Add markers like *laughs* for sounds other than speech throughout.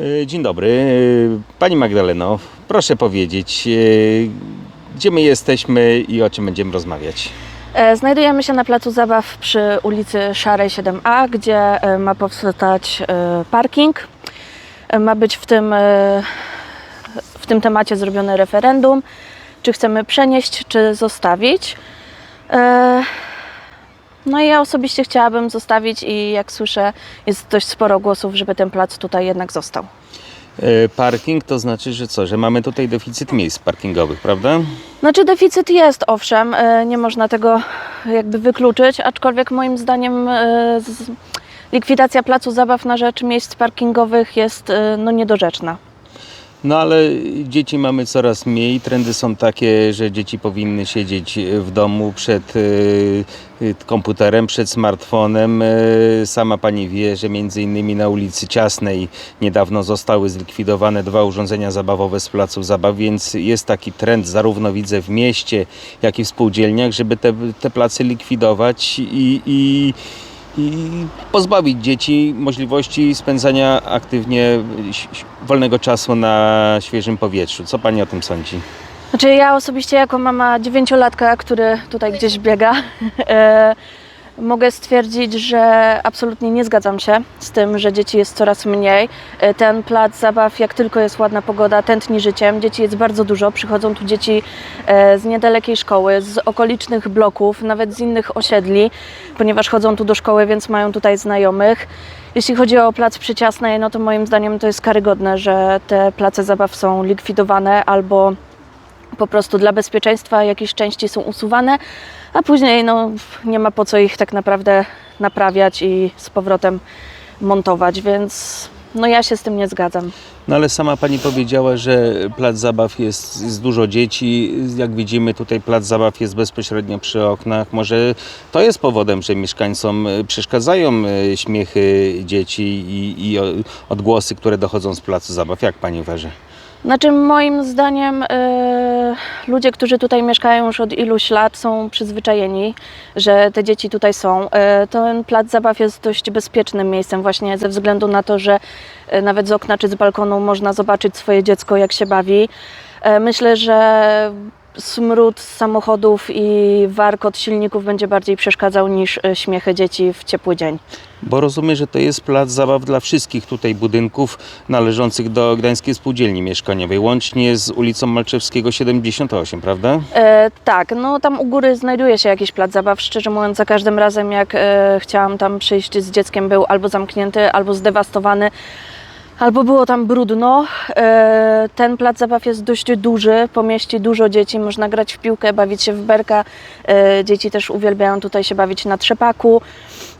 E, Dzień dobry. E, Pani Magdaleno, proszę powiedzieć, e, gdzie my jesteśmy i o czym będziemy rozmawiać? Znajdujemy się na placu zabaw przy ulicy Szarej 7A, gdzie ma powstać parking. Ma być w tym, w tym temacie zrobione referendum, czy chcemy przenieść, czy zostawić. No i ja osobiście chciałabym zostawić i jak słyszę, jest dość sporo głosów, żeby ten plac tutaj jednak został. E, Parking to znaczy, że co, że mamy tutaj deficyt miejsc parkingowych, prawda? Znaczy deficyt jest, owszem, e, nie można tego jakby wykluczyć, aczkolwiek moim zdaniem e, likwidacja placu zabaw na rzecz miejsc parkingowych jest no, niedorzeczna. No ale dzieci mamy coraz mniej. Trendy są takie, że dzieci powinny siedzieć w domu przed e, e, komputerem, przed smartfonem. E, Sama pani wie, że między innymi na ulicy Ciasnej niedawno zostały zlikwidowane dwa urządzenia zabawowe z placów zabaw, więc jest taki trend zarówno widzę w mieście, jak i w spółdzielniach, żeby te, te place likwidować i, i i pozbawić dzieci możliwości spędzania aktywnie wolnego czasu na świeżym powietrzu. Co pani o tym sądzi? Znaczy ja osobiście jako mama dziewięciolatka, który tutaj gdzieś biega, *laughs* e, mogę stwierdzić, że absolutnie nie zgadzam się z tym, że dzieci jest coraz mniej. E, Ten plac zabaw, jak tylko jest ładna pogoda, tętni życiem. Dzieci jest bardzo dużo. Przychodzą tu dzieci e, z niedalekiej szkoły, z okolicznych bloków, nawet z innych osiedli, ponieważ chodzą tu do szkoły, więc mają tutaj znajomych. Jeśli chodzi o plac przyciasnej, no to moim zdaniem to jest karygodne, że te place zabaw są likwidowane albo po prostu dla bezpieczeństwa jakieś części są usuwane, a później no, nie ma po co ich tak naprawdę naprawiać i z powrotem montować, więc no ja się z tym nie zgadzam. No ale sama pani powiedziała, że plac zabaw jest, jest dużo dzieci. Jak widzimy tutaj plac zabaw jest bezpośrednio przy oknach. Może to jest powodem, że mieszkańcom przeszkadzają e, śmiechy dzieci i, i odgłosy, które dochodzą z placu zabaw. Jak pani uważa? Znaczy moim zdaniem e, ludzie, którzy tutaj mieszkają już od iluś lat są przyzwyczajeni, że te dzieci tutaj są. E, ten plac zabaw jest dość bezpiecznym miejscem właśnie ze względu na to, że e, nawet z okna czy z balkonu można zobaczyć swoje dziecko jak się bawi. E, myślę, że smród z samochodów i warkot silników będzie bardziej przeszkadzał niż e, śmiechy dzieci w ciepły dzień. Bo rozumiem, że to jest plac zabaw dla wszystkich tutaj budynków należących do Gdańskiej Spółdzielni Mieszkaniowej, łącznie z ulicą Malczewskiego 78, prawda? E, tak, no tam u góry znajduje się jakiś plac zabaw. Szczerze mówiąc, za każdym razem jak e, chciałam tam przyjść z dzieckiem, był albo zamknięty, albo zdewastowany, albo było tam brudno. E, ten plac zabaw jest dość duży, pomieści dużo dzieci, można grać w piłkę, bawić się w berka. E, dzieci też uwielbiają tutaj się bawić na trzepaku,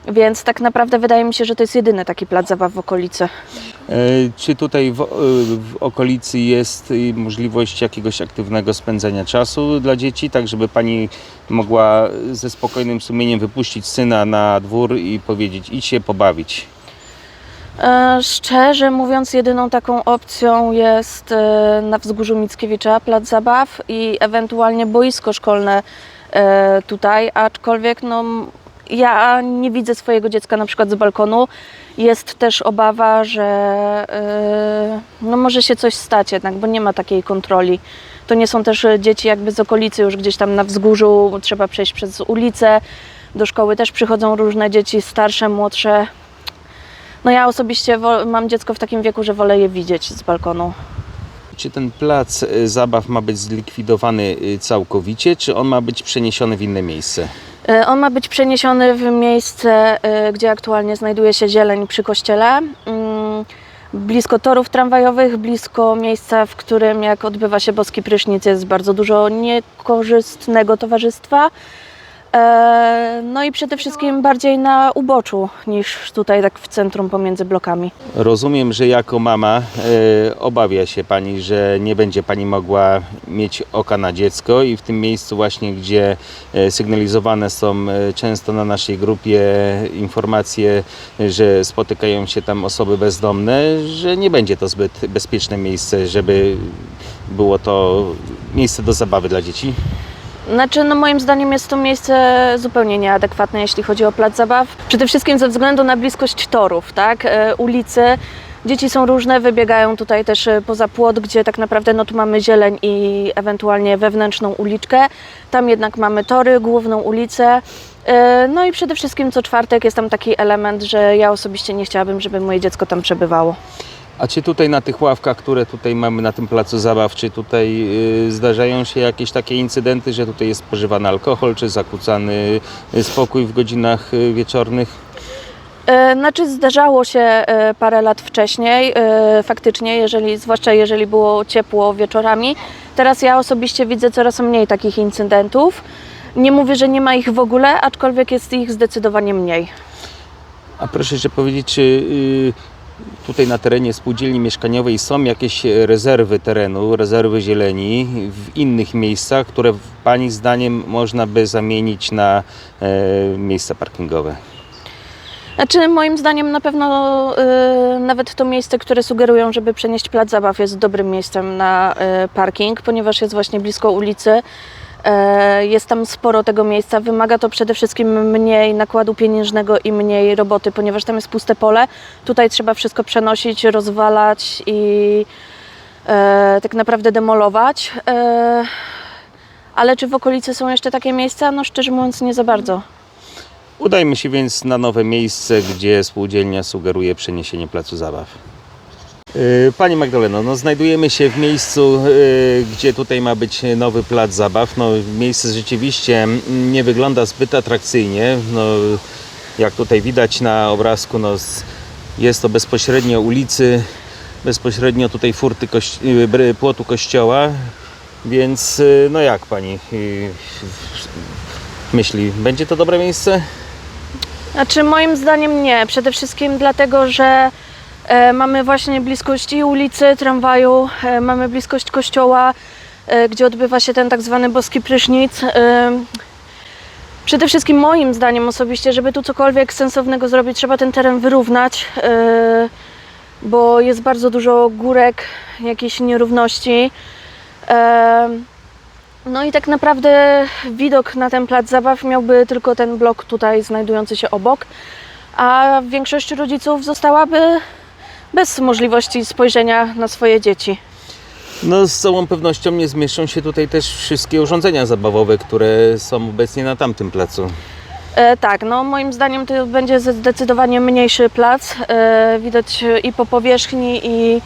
więc tak naprawdę wydaje mi się, że to jest jedyny taki plac zabaw w okolicy. E, Czy tutaj w, w okolicy jest możliwość jakiegoś aktywnego spędzania czasu dla dzieci, tak żeby pani mogła ze spokojnym sumieniem wypuścić syna na dwór i powiedzieć idź się pobawić? E, Szczerze mówiąc, jedyną taką opcją jest e, na wzgórzu Mickiewicza plac zabaw i ewentualnie boisko szkolne e, tutaj, aczkolwiek no, ja nie widzę swojego dziecka na przykład z balkonu. Jest też obawa, że no, może się coś stać jednak, bo nie ma takiej kontroli. To nie są też dzieci jakby z okolicy, już gdzieś tam na wzgórzu, trzeba przejść przez ulicę. Do szkoły też przychodzą różne dzieci, starsze, młodsze. No ja osobiście mam dziecko w takim wieku, że wolę je widzieć z balkonu. Czy ten plac e, zabaw ma być zlikwidowany e, całkowicie, czy on ma być przeniesiony w inne miejsce? E, On ma być przeniesiony w miejsce, gdzie aktualnie znajduje się zieleń przy kościele. Mm, Blisko torów tramwajowych, blisko miejsca, w którym jak odbywa się boski prysznic jest bardzo dużo niekorzystnego towarzystwa. E, No i przede wszystkim bardziej na uboczu niż tutaj tak w centrum pomiędzy blokami. Rozumiem, że jako mama e, obawia się Pani, że nie będzie Pani mogła mieć oka na dziecko i w tym miejscu właśnie, gdzie e, sygnalizowane są często na naszej grupie informacje, że spotykają się tam osoby bezdomne, że nie będzie to zbyt bezpieczne miejsce, żeby było to miejsce do zabawy dla dzieci. Znaczy, no moim zdaniem jest to miejsce zupełnie nieadekwatne, jeśli chodzi o plac zabaw. Przede wszystkim ze względu na bliskość torów, tak, e, ulicy. Dzieci są różne, wybiegają tutaj też e, poza płot, gdzie tak naprawdę no tu mamy zieleń i ewentualnie wewnętrzną uliczkę. Tam jednak mamy tory, główną ulicę. E, No i przede wszystkim co czwartek jest tam taki element, że ja osobiście nie chciałabym, żeby moje dziecko tam przebywało. A czy tutaj na tych ławkach, które tutaj mamy na tym placu zabaw, czy tutaj y, zdarzają się jakieś takie incydenty, że tutaj jest spożywany alkohol, czy zakłócany y, spokój w godzinach y, wieczornych? E, Znaczy zdarzało się e, parę lat wcześniej, e, faktycznie, jeżeli, zwłaszcza jeżeli było ciepło wieczorami. Teraz ja osobiście widzę coraz mniej takich incydentów. Nie mówię, że nie ma ich w ogóle, aczkolwiek jest ich zdecydowanie mniej. A proszę jeszcze powiedzieć, czy y, tutaj na terenie spółdzielni mieszkaniowej są jakieś rezerwy terenu, rezerwy zieleni w innych miejscach, które Pani zdaniem można by zamienić na e, miejsca parkingowe? Znaczy, moim zdaniem na pewno e, nawet to miejsce, które sugerują, żeby przenieść plac zabaw jest dobrym miejscem na e, parking, ponieważ jest właśnie blisko ulicy. E, Jest tam sporo tego miejsca. Wymaga to przede wszystkim mniej nakładu pieniężnego i mniej roboty, ponieważ tam jest puste pole. Tutaj trzeba wszystko przenosić, rozwalać i e, tak naprawdę demolować. E, ale czy w okolicy są jeszcze takie miejsca? No szczerze mówiąc nie za bardzo. Udajmy się więc na nowe miejsce, gdzie spółdzielnia sugeruje przeniesienie placu zabaw. Yy, Pani Magdaleno, no znajdujemy się w miejscu, yy, gdzie tutaj ma być nowy plac zabaw. No, miejsce rzeczywiście nie wygląda zbyt atrakcyjnie. No, jak tutaj widać na obrazku, no, jest to bezpośrednio ulicy, bezpośrednio tutaj furty kości- bry- płotu kościoła. Więc no jak Pani myśli, będzie to dobre miejsce? Znaczy moim zdaniem nie. Przede wszystkim dlatego, że mamy właśnie bliskość i ulicy, tramwaju, e, mamy bliskość kościoła, e, gdzie odbywa się ten tak zwany boski prysznic. E, przede wszystkim moim zdaniem osobiście, żeby tu cokolwiek sensownego zrobić, trzeba ten teren wyrównać, e, bo jest bardzo dużo górek, jakichś nierówności. E, no i tak naprawdę widok na ten plac zabaw miałby tylko ten blok tutaj znajdujący się obok, a większość rodziców zostałaby bez możliwości spojrzenia na swoje dzieci. No z całą pewnością nie zmieszczą się tutaj też wszystkie urządzenia zabawowe, które są obecnie na tamtym placu. E, tak, no moim zdaniem to będzie zdecydowanie mniejszy plac. E, widać i po powierzchni, i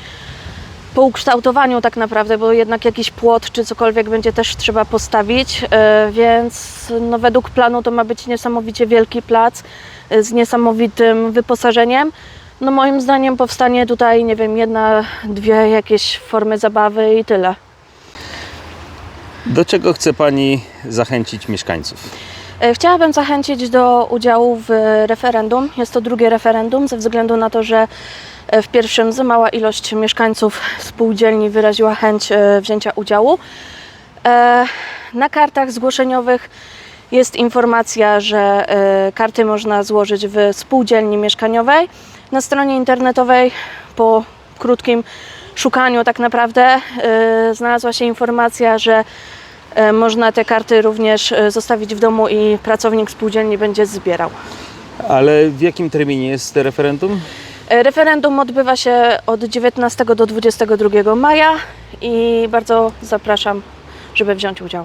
po ukształtowaniu tak naprawdę, bo jednak jakiś płot czy cokolwiek będzie też trzeba postawić, e, więc no według planu to ma być niesamowicie wielki plac e, z niesamowitym wyposażeniem. No moim zdaniem powstanie tutaj, nie wiem, jedna, dwie jakieś formy zabawy i tyle. Do czego chce Pani zachęcić mieszkańców? E, Chciałabym zachęcić do udziału w referendum. Jest to drugie referendum ze względu na to, że e, w pierwszym za mała ilość mieszkańców spółdzielni wyraziła chęć e, wzięcia udziału. Na kartach zgłoszeniowych jest informacja, że karty można złożyć w spółdzielni mieszkaniowej. Na stronie internetowej po krótkim szukaniu tak naprawdę e, znalazła się informacja, że E, Można te karty również e, zostawić w domu i pracownik spółdzielni będzie zbierał. Ale w jakim terminie jest referendum? Referendum odbywa się od 19 do 22 maja i bardzo zapraszam, żeby wziąć udział.